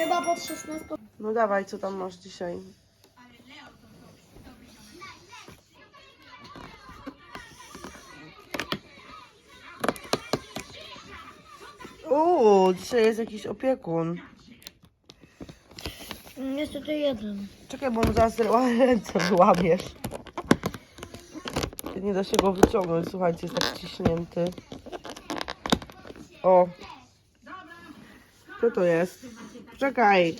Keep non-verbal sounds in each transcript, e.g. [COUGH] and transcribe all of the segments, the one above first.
Chyba pod 16. No dawaj, co tam masz dzisiaj? Uuu, dzisiaj jest jakiś opiekun. Niestety jeden. Czekaj, bo mu zaraz [LAUGHS] ręce wyłamiesz. Nie da się go wyciągnąć, słuchajcie, jest tak ciśnięty. O. Co to jest? Czekaj.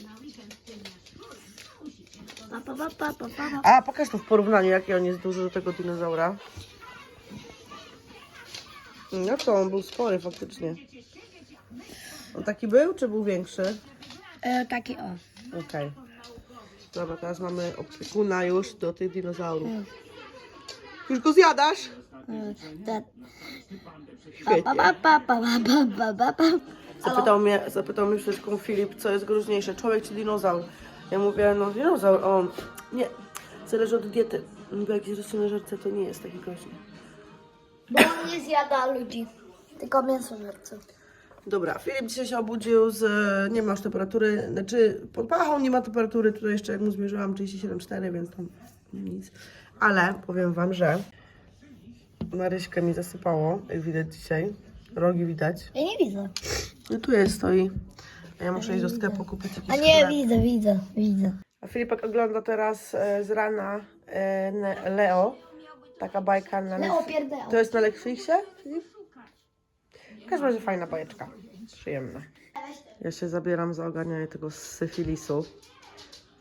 Pa, pa, pa, pa, pa, pa. A, pokaż to w porównaniu, jaki on jest duży do tego dinozaura. No to on był spory faktycznie. On taki był, czy był większy? E, taki o. Okej. Dobra, teraz mamy opiekuna już do tych dinozaurów. Już go zjadasz? E, te- Świetnie. Pa, pa, pa, pa, pa, pa, pa, pa. Zapytał mnie, zapytał mnie przed chwilą Filip, co jest groźniejsze, człowiek czy dinozaur? Ja mówię, no dinozaur, on, nie, zależy od diety. Mówię, jak jest żerce, to nie jest taki groźny. Bo on nie zjada ludzi. Tylko mięso żerce. Dobra, Filip dzisiaj się obudził z, nie ma już temperatury, znaczy pod pachą nie ma temperatury, tutaj jeszcze jak mu zmierzyłam 37,4, więc tam nic. Ale powiem Wam, że Maryśkę mi zasypało, jak widać dzisiaj. Rogi widać. Ja nie widzę. No tu jest, stoi. A ja muszę iść do sklepu kupić jakiś A nie, chleb. widzę, widzę, widzę. A Filipek ogląda teraz e, z rana e, ne- Leo. Taka bajka na Leo Netf- pierdeo. To jest na Netflixie, Filip? W każdym razie fajna bajeczka. Przyjemna. Ja się zabieram za ogarnianie tego syfilisu.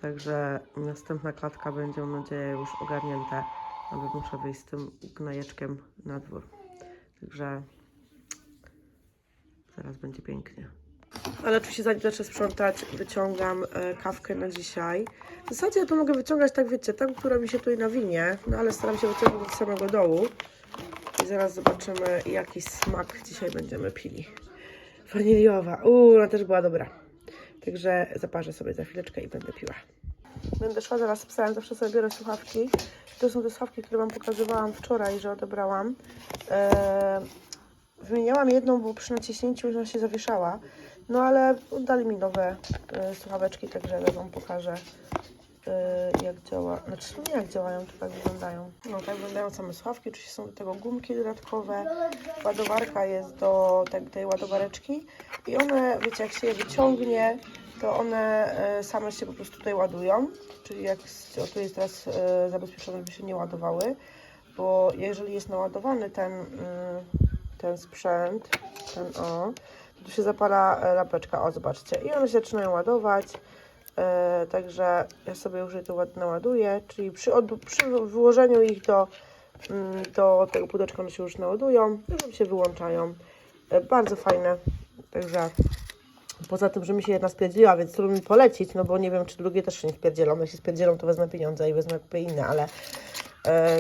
Także następna klatka będzie, mam nadzieję, już ogarnięte. Ale muszę wyjść z tym gnajeczkiem na dwór. Także zaraz będzie pięknie. Ale oczywiście zanim zacznę sprzątać, wyciągam e, kawkę na dzisiaj. W zasadzie ja to mogę wyciągać, tak wiecie, tam, która mi się tutaj nawinie, no ale staram się wyciągnąć do samego dołu. I zaraz zobaczymy, jaki smak dzisiaj będziemy pili. Waniliowa, uuu, ona też była dobra. Także zaparzę sobie za chwileczkę i będę piła. Będę szła zaraz z psem, zawsze sobie biorę słuchawki. To są te słuchawki, które Wam pokazywałam wczoraj, że odebrałam. Eee, wymieniałam jedną, bo przy naciśnięciu ona się zawieszała. No ale dali mi nowe e, słuchaweczki, także Wam pokażę e, jak działa. Znaczy nie jak działają, to tak wyglądają. No tak wyglądają same słuchawki, oczywiście są do tego gumki dodatkowe. Ładowarka jest do tej, ładowareczki i one, wiecie, jak się je wyciągnie, to one e, same się po prostu tutaj ładują. Czyli jak o, tu jest teraz e, zabezpieczone, żeby się nie ładowały, bo jeżeli jest naładowany ten, mm, ten sprzęt, ten o, tu się zapala e, lampeczka, o zobaczcie, i one się zaczynają ładować. E, także ja sobie już je tu ład- naładuję, czyli przy, od, przy włożeniu ich do, mm, do tego pudełeczka one się już naładują, już się wyłączają. E, bardzo fajne, także poza tym, że mi się jedna spierdziła, więc trudno mi polecić, no bo nie wiem, czy drugie też się nie spierdzielą. Się spierdzielą, to wezmę pieniądze i wezmę inne, ale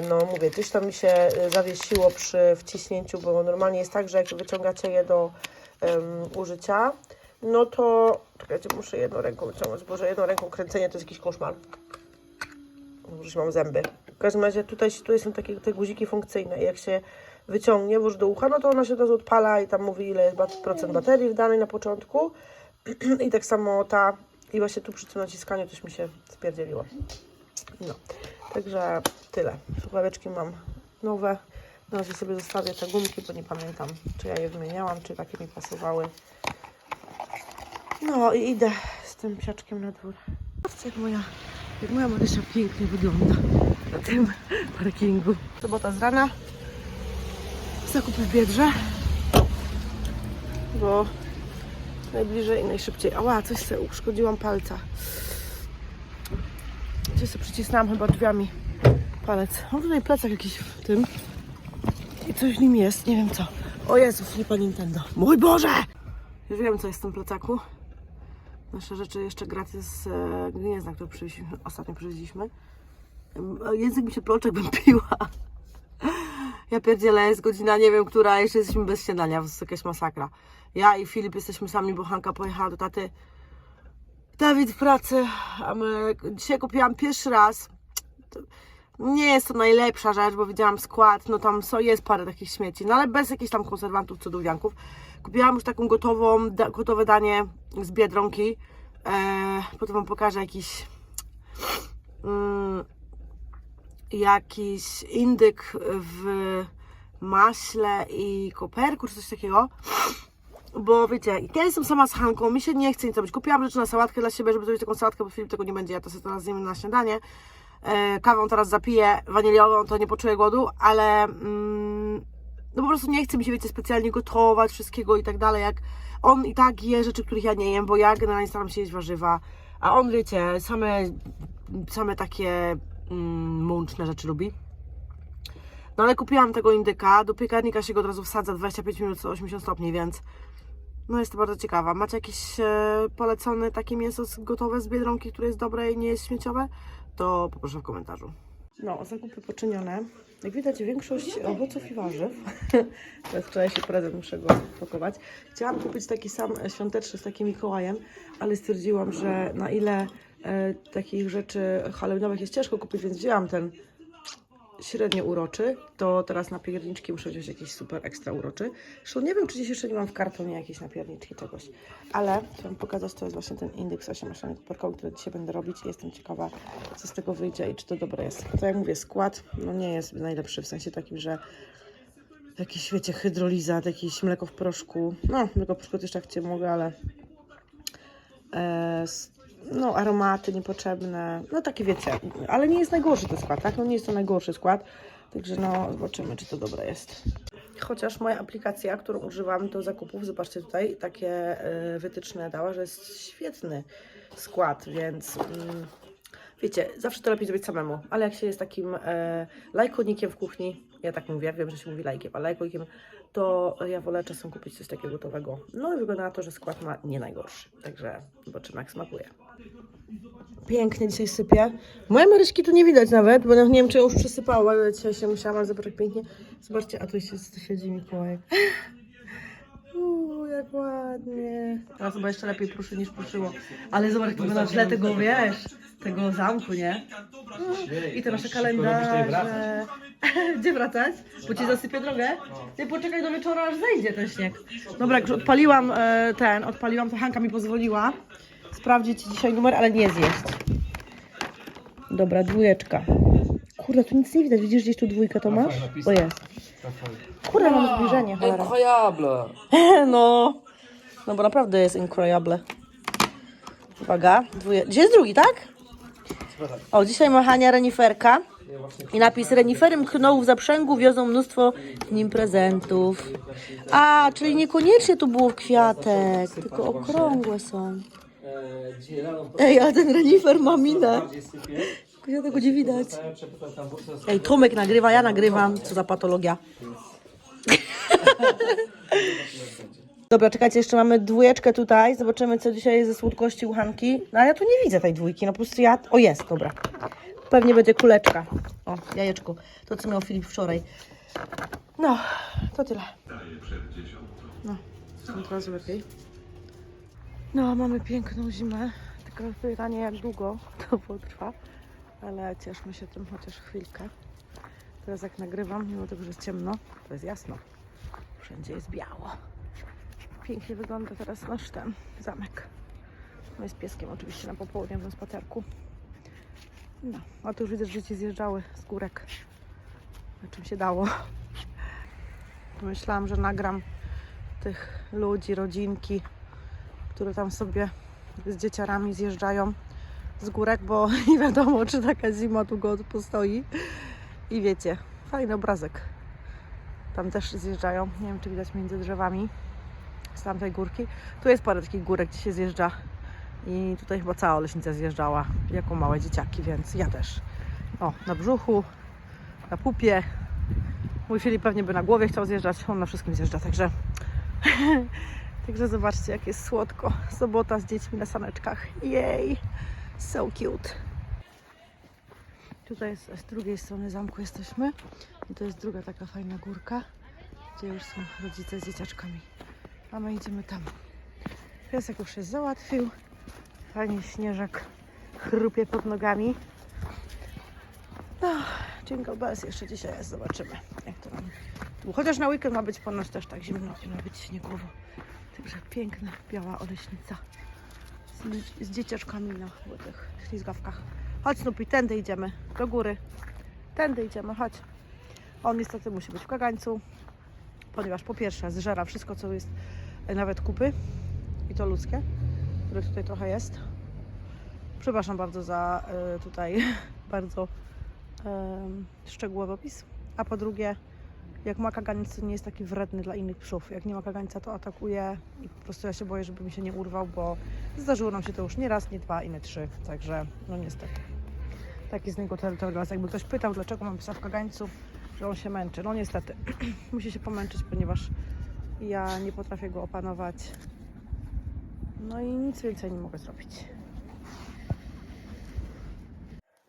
no mówię, gdzieś tam mi się e, zawiesiło przy wciśnięciu, bo normalnie jest tak, że jak wyciągacie je do em, użycia, no to czekajcie, muszę jedną ręką wyciągnąć, bo że jedną ręką kręcenie to jest jakiś koszmar. Już mam zęby. W każdym razie tutaj, tutaj są takie te guziki funkcyjne jak się wyciągnie, włoży do ucha, no to ona się od razu odpala i tam mówi ile jest procent baterii w danej na początku [CLEARS THROAT] i tak samo ta i właśnie tu przy tym naciskaniu coś mi się spierdzieliło. No, także tyle. Słuchaweczki mam nowe. Na razie sobie zostawię te gumki, bo nie pamiętam, czy ja je wymieniałam, czy takie mi pasowały. No i idę z tym psiaczkiem na dwór. Zobaczcie, jak moja, jak moja Marysia pięknie wygląda na tym parkingu. Sobota z rana. Zakupy w Biedrze. Bo najbliżej i najszybciej. Ała, coś sobie uszkodziłam palca. Coś sobie przycisnęłam chyba drzwiami palec. Mam tutaj plecak jakiś w tym. I coś w nim jest, nie wiem co. O Jezu, flipa Nintendo. Mój Boże! Już wiem, co jest w tym plecaku. Nasze rzeczy jeszcze gratis e, gniezda, które przywieźliśmy, ostatnio przywieźliśmy. Em, Język mi się ploczek bym piła. Ja pierdzielę, jest godzina nie wiem która, jeszcze jesteśmy bez śniadania, jest jakaś masakra. Ja i Filip jesteśmy sami, bo Hanka pojechała do taty. Dawid w pracy, a my dzisiaj kupiłam pierwszy raz. Nie jest to najlepsza rzecz, bo widziałam skład, no tam jest parę takich śmieci, no ale bez jakichś tam konserwantów, cudownianków. Kupiłam już taką gotową, da, gotowe danie z Biedronki. E, potem wam pokażę jakiś mm, jakiś indyk w maśle i koperku, czy coś takiego. Bo wiecie, ja jestem sama z Hanką, mi się nie chce nic robić. Kupiłam rzeczy na sałatkę dla siebie, żeby zrobić taką sałatkę, bo Filip tego nie będzie, ja to sobie teraz zjemy na śniadanie. E, kawą teraz zapiję waniliową, to nie poczuję głodu, ale mm, no po prostu nie chce mi się, wiecie, specjalnie gotować wszystkiego i tak dalej, jak on i tak je rzeczy, których ja nie jem, bo ja generalnie staram się jeść warzywa, a on, wiecie, same, same takie mm, mączne rzeczy lubi. No ale kupiłam tego indyka, do piekarnika się go od razu wsadza 25 minut 180 stopni, więc no jest to bardzo ciekawa. Macie jakieś e, polecone takie mięso gotowe z Biedronki, które jest dobre i nie jest śmieciowe? To poproszę w komentarzu. No, zakupy poczynione. Jak widać, większość owoców i warzyw. [LAUGHS] to jest wczorajszy prezent, muszę go pakować. Chciałam kupić taki sam świąteczny z takim Mikołajem, ale stwierdziłam, że na ile e, takich rzeczy halloweenowych jest ciężko kupić, więc wzięłam ten średnio uroczy, to teraz na pierniczki muszę wziąć jakiś super ekstra uroczy. Zresztą nie wiem, czy dziś jeszcze nie mam w kartonie jakieś napierniczki czegoś, ale chciałam pokazać, to jest właśnie ten indeks z 8 maszynami koperkowych, który dzisiaj będę robić jestem ciekawa, co z tego wyjdzie i czy to dobre jest. To jak mówię, skład no nie jest najlepszy, w sensie takim, że jakiś, wiecie, hydrolizat, jakieś mleko w proszku, no mleko w proszku też tak cię mogę, ale e, no aromaty niepotrzebne, no takie wiecie, ale nie jest najgorszy ten skład, tak? No nie jest to najgorszy skład, także no zobaczymy, czy to dobre jest. Chociaż moja aplikacja, którą używam do zakupów, zobaczcie tutaj, takie e, wytyczne dała, że jest świetny skład, więc mm, wiecie, zawsze to lepiej zrobić samemu, ale jak się jest takim e, lajkonikiem w kuchni, ja tak mówię, wiem, że się mówi lajkiem, ale lajkonikiem, to ja wolę czasem kupić coś takiego gotowego. No i wygląda na to, że skład ma nie najgorszy, także zobaczymy jak smakuje. Pięknie dzisiaj sypie. Moje maryśki tu nie widać nawet, bo nie wiem, czy już przesypała, ale dzisiaj się musiałam, zobacz jak pięknie. Zobaczcie, a tu się tu siedzi Mikołajek. Uuu, jak ładnie. Teraz chyba jeszcze lepiej pruszy niż pruszyło. Ale zobacz, jak na tle tego, wiesz, tego zamku, nie? I te nasze kalendarze. [LAUGHS] Gdzie wracać? Bo ci zasypię drogę? Ty poczekaj do wieczora, aż zejdzie ten śnieg. Dobra, jak już odpaliłam e, ten, odpaliłam, to Hanka mi pozwoliła sprawdzić dzisiaj numer, ale nie zjeść. Dobra, dwójeczka. Kurde, tu nic nie widać. Widzisz gdzieś tu dwójkę to masz? O jest. Kurde, mam zbliżenie, cholera. Incroyable! [LAUGHS] No. No bo naprawdę jest incroyable. Uwaga, dwóje... Gdzie jest drugi, tak? O, dzisiaj machania reniferka. I napis renifery mknął w zaprzęgu, wiozą mnóstwo nim prezentów. A, czyli niekoniecznie tu było kwiatek, tylko okrągłe są. Ej, a ten renifer ma minę. Ja tego nie widać. Ej, Tomek nagrywa, ja nagrywam. Co za patologia. [LAUGHS] Dobra, czekajcie, jeszcze mamy dwójeczkę tutaj. Zobaczymy, co dzisiaj jest ze słodkości u Hanki. No, ale ja tu nie widzę tej dwójki. No po prostu ja... O, jest, dobra. Pewnie będzie kuleczka. O, jajeczko. To, co miał Filip wczoraj. No, to tyle. No, są lepiej. No, mamy piękną zimę. Tylko pytanie, jak długo to potrwa. Ale cieszmy się tym chociaż chwilkę. Teraz jak nagrywam, mimo tego, że jest ciemno, to jest jasno. Wszędzie jest biało. Pięknie wygląda teraz nasz ten zamek. My z pieskiem oczywiście na popołudniowym spacerku. No, a tu już widzę, że dzieci zjeżdżały z górek. Na czym się dało. Myślałam, że nagram tych ludzi, rodzinki, które tam sobie z dzieciarami zjeżdżają z górek, bo [LAUGHS] nie wiadomo, czy taka zima długo postoi. I wiecie, fajny obrazek. Tam też zjeżdżają. Nie wiem, czy widać między drzewami z tamtej górki. Tu jest parę takich górek, gdzie się zjeżdża. I tutaj chyba cała leśnica zjeżdżała jako małe dzieciaki, więc ja też. O, na brzuchu, na pupie. Mój Filip pewnie by na głowie chciał zjeżdżać. On na wszystkim zjeżdża, także... [LAUGHS] Także zobaczcie, jak jest słodko. Sobota z dziećmi na saneczkach. Jej! So cute. Tutaj jest, z drugiej strony zamku jesteśmy. I to jest druga taka fajna górka, gdzie już są rodzice z dzieciaczkami. A my idziemy tam. Piesek już się załatwił. Fajnie śnieżek chrupie pod nogami. No, Jingle Bells jeszcze dzisiaj jest. Zobaczymy, jak to nam. Chociaż na weekend ma być ponoć też tak zimno, nie ma być śniegowo. Także piękna, biała oleśnica. z, z dzieciaczkami na tych ślizgawkach. Chodź Snoopy, tędy idziemy, do góry. Tędy idziemy, chodź. On niestety musi być w kagańcu, ponieważ po pierwsze zżera wszystko, co jest, nawet kupy i to ludzkie, które tutaj trochę jest. Przepraszam bardzo za e, tutaj [LAUGHS] bardzo em, szczegółowy opis. A po drugie, jak ma kaganiec, to nie jest taki wredny dla innych psów. Jak nie ma kagańca, to atakuje i po prostu ja się boję, żeby mi się nie urwał, bo zdarzyło nam się to już nie raz, nie dwa i nie trzy. Także, no niestety. Taki z niego terytorialny. Jakby ktoś pytał, dlaczego mam psa w kagańcu, że on się męczy. No niestety, [CLEARS THROAT] musi się pomęczyć, ponieważ ja nie potrafię go opanować. No i nic więcej nie mogę zrobić.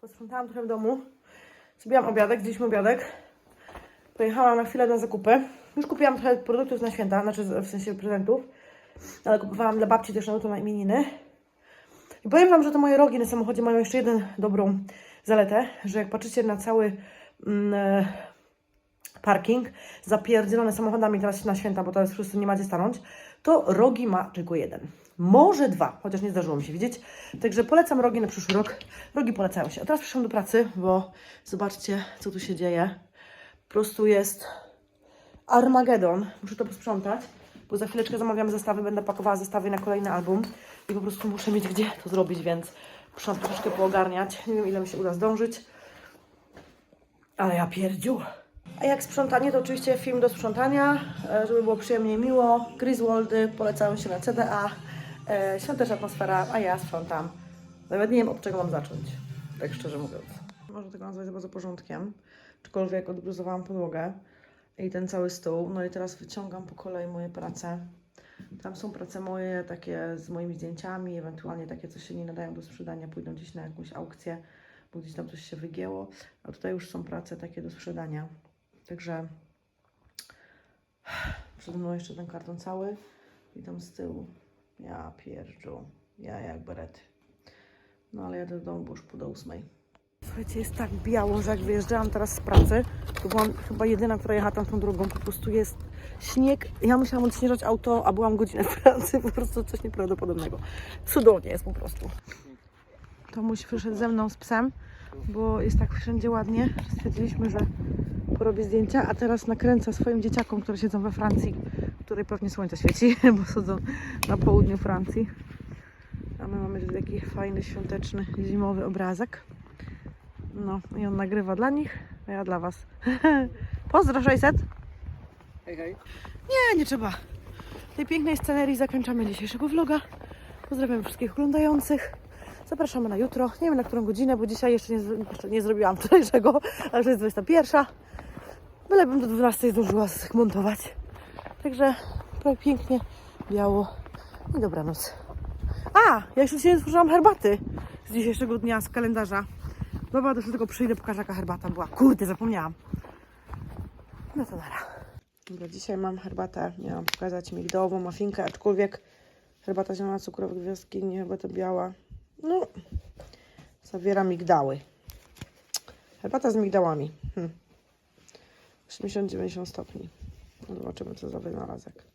Posprzątałam trochę w domu. Zrobiłam obiadek, zjedliśmy obiadek. Pojechałam na chwilę na zakupy. Już kupiłam trochę produktów na święta, znaczy w sensie prezentów. Ale kupowałam dla babci też na to na imieniny. I powiem Wam, że te moje rogi na samochodzie mają jeszcze jedną dobrą zaletę, że jak patrzycie na cały mm, e, parking zapierdzielony samochodami teraz na święta, bo teraz wszyscy nie macie stanąć, to rogi ma tylko jeden. Może dwa, chociaż nie zdarzyło mi się widzieć. Także polecam rogi na przyszły rok. Rogi polecają się. A teraz przyszłam do pracy, bo zobaczcie, co tu się dzieje. Po prostu jest Armagedon. Muszę to posprzątać, bo za chwileczkę zamawiam zestawy, będę pakowała zestawy na kolejny album i po prostu muszę mieć gdzie to zrobić, więc muszę troszeczkę poogarniać. Nie wiem, ile mi się uda zdążyć. Ale ja pierdziu. A jak sprzątanie, to oczywiście film do sprzątania, e, żeby było przyjemnie miło. Griswoldy polecają się na CDA. E, świąteczna atmosfera, a ja sprzątam. Nawet nie wiem, od czego mam zacząć, tak szczerze mówiąc. Można tego nazwać za bardzo porządkiem, aczkolwiek odgruzowałam podłogę i ten cały stół. No i teraz wyciągam po kolei moje prace. Tam są prace moje, takie z moimi zdjęciami, ewentualnie takie, co się nie nadają do sprzedania, pójdą gdzieś na jakąś aukcję, bo gdzieś tam coś się wygięło. A tutaj już są prace takie do sprzedania. Także przede mną jeszcze ten karton cały i tam z tyłu. Ja pierdziu, ja jak berety. No ale jadę do domu, bo już pół do ósmej. Słuchajcie, jest tak biało, że jak wyjeżdżałam teraz z pracy, to byłam chyba jedyna, która jechała tam tą drogą. Po prostu jest śnieg. Ja musiałam odśnieżać auto, a byłam godzinę w pracy. Po prostu coś nieprawdopodobnego. Cudownie jest po prostu. Tomuś wyszedł ze mną z psem, bo jest tak wszędzie ładnie, stwierdziliśmy, że porobię zdjęcia, a teraz nakręcę swoim dzieciakom, które siedzą we Francji, w której pewnie słońce świeci, [LAUGHS] bo siedzą na południu Francji. A my mamy tu taki fajny, świąteczny, zimowy obrazek. No i on nagrywa dla nich, a ja dla Was. [LAUGHS] Pozdro 600! Hej, hej. Nie, nie trzeba. Tej pięknej scenerii zakończamy dzisiejszego vloga. Pozdrawiam wszystkich oglądających. Zapraszamy na jutro. Nie wiem na którą godzinę, bo dzisiaj jeszcze nie, jeszcze nie zrobiłam [LAUGHS] wczorajszego, ale to jest 21. Bylebym do 12 zdążyła zmontować. Także prawie pięknie, biało i dobranoc. A, ja jeszcze dzisiaj zużyłam herbaty z dzisiejszego dnia, z kalendarza. Dobra, to tylko przyjdę, pokażę jaka herbata była. Kurde, zapomniałam. No to nara. Dobra, dzisiaj mam herbatę, miałam pokazać migdałową mafinkę, aczkolwiek herbata zielona, cukrowa, gwiazdki, nie herbata biała. No, zawiera migdały. Herbata z migdałami. Hm. 80-90 stopni. Zobaczymy, co za wynalazek.